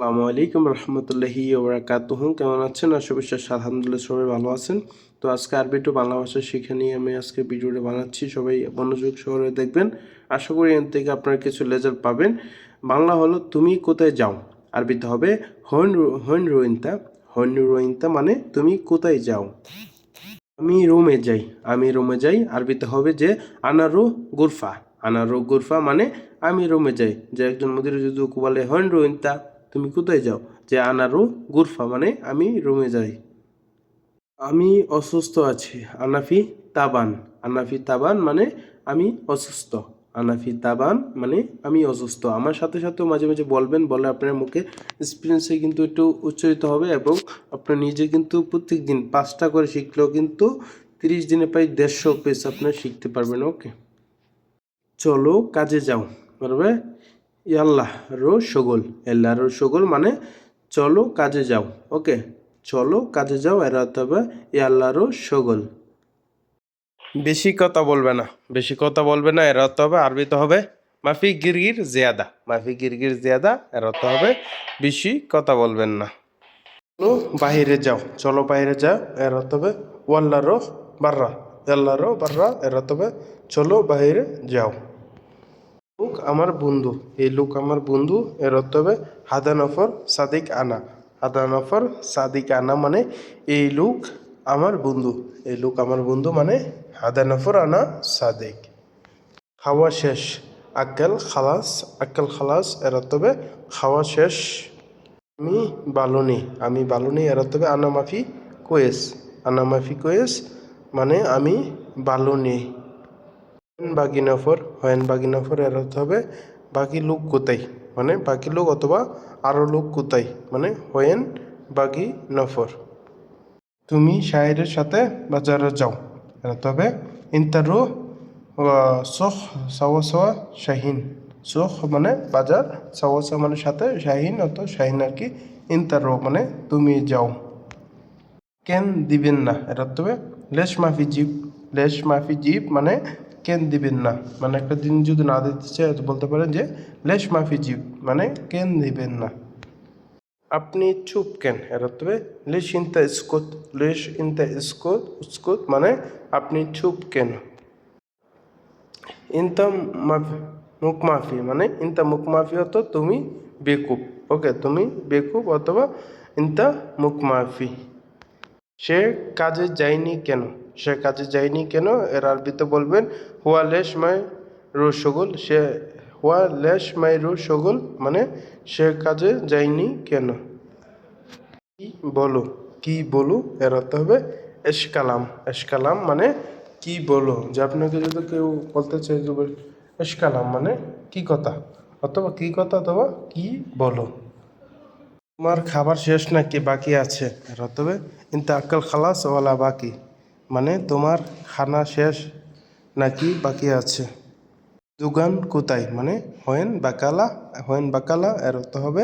আসসালামু আলাইকুম রহমতুল্লাহি ওবরাকাতুহু কেমন আছেন? আশা বিশ্বাস আলহামদুলিল্লাহ সবাই ভালো আছেন। তো আজকে আরবি একটু বাংলা ভাষা শিখে নিয়ে আমি আজকে ভিডিওটা বানাচ্ছি। সবাই মনোযোগ সহকারে দেখবেন। আশা করি এর থেকে আপনারা কিছু লেজার পাবেন। বাংলা হলো, তুমি কোথায় যাও? আরবিতে হবে হন হন রোইন্তা হন রোইন্তা মানে তুমি কোথায় যাও? আমি রুমে যাই, আমি রুমে যাই। আরবিতে হবে যে, আনারু গুরফা। আনারো গুরফা মানে আমি রুমে যাই। যে একজন মুদির যদি বলে হন রোইন্তা তুমি কোথায় যাও? যে আনারু গুরফা মানে আমি রুমে যাই। আমি অসুস্থ আছি। আনাফি তাবান। আনাফি তাবান মানে আমি অসুস্থ। আনাফি তাবান মানে আমি অসুস্থ। আমার সাথে সাথেও মাঝে মাঝে বলবেন, বলে আপনার মুখে এক্সপিরিয়েন্সে কিন্তু একটু উচ্চারিত হবে এবং আপনার নিজে কিন্তু প্রত্যেক দিন পাঁচটা করে শিখলেও কিন্তু তিরিশ দিনে প্রায় দেড়শো পেজ আপনার শিখতে পারবেন। ওকে চলো কাজে যাও। বলবে ইয়াল্লাহ, রো সগোল। এল্লাহ রো সগোল মানে চলো কাজে যাও, ওকে? চলো কাজে যাও, এর অর্থ হবে ইয়াল্লাহ, রো সগোল। বেশি কথা বলবে না, বেশি কথা বলবে না, এর অর্থ হবে আরবিতে হবে মাফি গিরগির জিয়াদা। মাফি গিরগির জিয়াদা, এর অর্থ হবে বেশি কথা বলবেন না। চলো বাইরে যাও, চলো বাইরে যাও, এর অর্থ হবে ওয়াল্লারো বাররা। আল্লাহরো বাররা, এর অর্থ হবে চলো বাইরে যাও। লোক আমার বন্ধু। এই লোক আমার বন্ধু, এর অর্থ হবে হাদানফর সাদিক আনা। হাদানফর সাদিক আনা মানে এই লোক আমার বন্ধু। এই লোক আমার বন্ধু মানে হাদানফর আনা সাদিক। খাওয়া শেষ। আক্কেল খালাস। আক্কেল খালাস, এর অর্থ হবে খাওয়া শেষ। আমি বালুনি। আমি বালুনি, এর অর্থ হবে আনা মাফি কোয়েস। আনা মাফি কোয়েস মানে আমি বালুনি। হয়েন বাকি নফর হয়েন বাকি নফর এর হবে বাকি লোক কোথায়? মানে বাকি লোক অথবা আরও লোক কোথায়? মানে হয়েন বাকি নফর তুমি শায়েরের সাথে বাজারে যাও। এর অর্থ হবে ইন্টারু সোহ, সাওয়া সাওয়া শাহিন। সোহ মানে বাজার, সাওয়া সাওয়া মানে সাথে শাহিন অত শাহিন আর কি ইন্টারো মানে তুমি যাও। কেন দিবেন না? এর অর্থ হবে, লেশ মাফি জিপ লেশ মাফি জিপ মানে কেন দিবেন না? মানে একটা দিন যদি না দিতে চায় বলতে পারেন যে, লেশ মাফি জীব মানে কেন দিবেন না? আপনি চুপ কেন? এর হবে লেশ ইনতা স্কুত লেশ ইনতা স্কুত উস্কুত মানে আপনি চুপ কেন? ইনতা মাফি, মুখ মাফি মানে ইনতা মুখ মাফি হতো তুমি বেকুব, ওকে? তুমি বেকুব অথবা ইনতা মুখ মাফি। সে কাজে যায়নি কেন? সে কাজে যায়নি কেন? এর আরবিতে বলবেন হুয়া লেশ মাই রু সগুল সে হুয়া লেশ মাই রু সগুল মানে সে কাজে যায়নি কেন? কি বলো? কি বলো? এর অর্থ হবে এশকালাম। এশকালাম মানে কি বলো? যে আপনাকে যদি কেউ বলতে চাই যে বল, এশকালাম মানে কি কথা? অথবা কি কথা অথবা কি বলো? তোমার খাবার শেষ নাকি বাকি আছে? হবে ইনতা আক্কাল খালাস ওয়ালা বাকি মানে তোমার খানা শেষ নাকি বাকি আছে? দোকান কোথায় মানে হয়েন বাকালা হয়েন বাকালা এর অর্থ হবে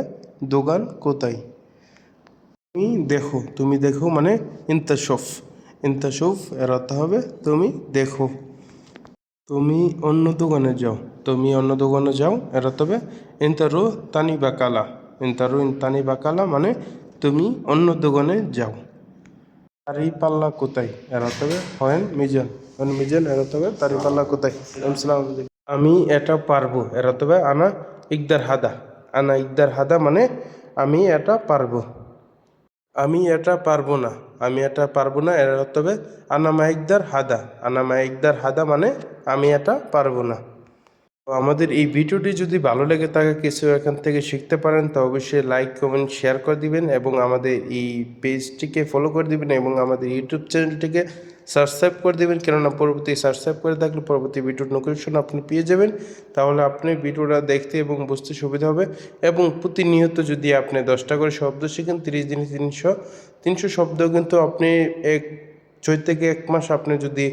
দোকান কোথায় তুমি দেখো তুমি দেখো মানে ইন্তাশফ ইন্তাশফ এর অর্থ হবে তুমি দেখো। তুমি অন্য দোকানে যাও, তুমি অন্য দোকানে যাও এর অর্থ হবে ইন্তারু তানি বাকালা, ইন্তারু তানি বাকালা মানে তুমি অন্য দোকানে যাও। তারি পাল্লা কোথায়? এর অর্থ হবে, হয়েন মিজান হয়েন মিজান এর অর্থ হবে তারি পাল্লা কোথায় আমি এটা পারব, এর অর্থ হবে আনা ইকদার হাদা। আনা ইকদার হাদা মানে আমি এটা পারব। আমি এটা পারব না, আমি এটা পারব না, এর অর্থ হবে আনা মাইকদার হাদা। আনা মাইকদার হাদা মানে আমি এটা পারব না। তো আমাদের এই ভিডিওটি যদি ভালো লেগে থাকে, কিছু এখান থেকে শিখতে পারেন, তো অবশ্যই লাইক কমেন্ট শেয়ার করে দিবেন এবং আমাদের এই পেজটিকে ফলো করে দিবেন এবং আমাদের ইউটিউব চ্যানেলটিকে সাবস্ক্রাইব করে দেবেন। কেননা পরবর্তী সাবস্ক্রাইব করে থাকলে পরবর্তী ভিডিওর নোটিফিকেশন আপনি পেয়ে যাবেন। তাহলে আপনি ভিডিওটা দেখতে এবং বুঝতে সুবিধা হবে এবং প্রতিনিয়ত যদি আপনি দশটা করে শব্দ শিখেন, তিরিশ দিনে তিনশো তিনশো শব্দ কিন্তু আপনি এক, ছয় থেকে এক মাস আপনি যদি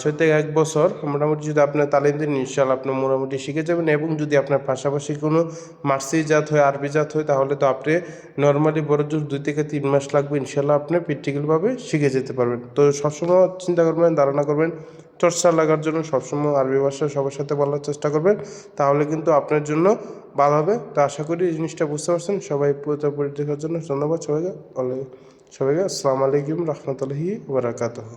ছয় থেকে এক বছর মোটামুটি যদি আপনার তালিম দিন ইনশাল্লাহ আপনি মোটামুটি শিখে যাবেন এবং যদি আপনার পাশাপাশি কোনো মার্সি জাত হয় আরবি জাত হয়, তাহলে তো আপনি নর্মালি বড় জোর দুই থেকে তিন মাস লাগবে ইনশাল্লাহ আপনি প্র্যাকটিক্যালভাবে শিখে যেতে পারবেন। তো সবসময় চিন্তা করবেন, ধারণা করবেন, চর্চা লাগার জন্য সবসময় আরবি ভাষা সবার সাথে বলার চেষ্টা করবেন, তাহলে কিন্তু আপনার জন্য ভালো হবে। তো আশা করি এই জিনিসটা বুঝতে পারছেন। সবাই পুরোপুরি দেখার জন্য ধন্যবাদ সবাইকে। সবাইকে আসসালামু আলাইকুম রহমতুল্লাহি বারাকাতুহ।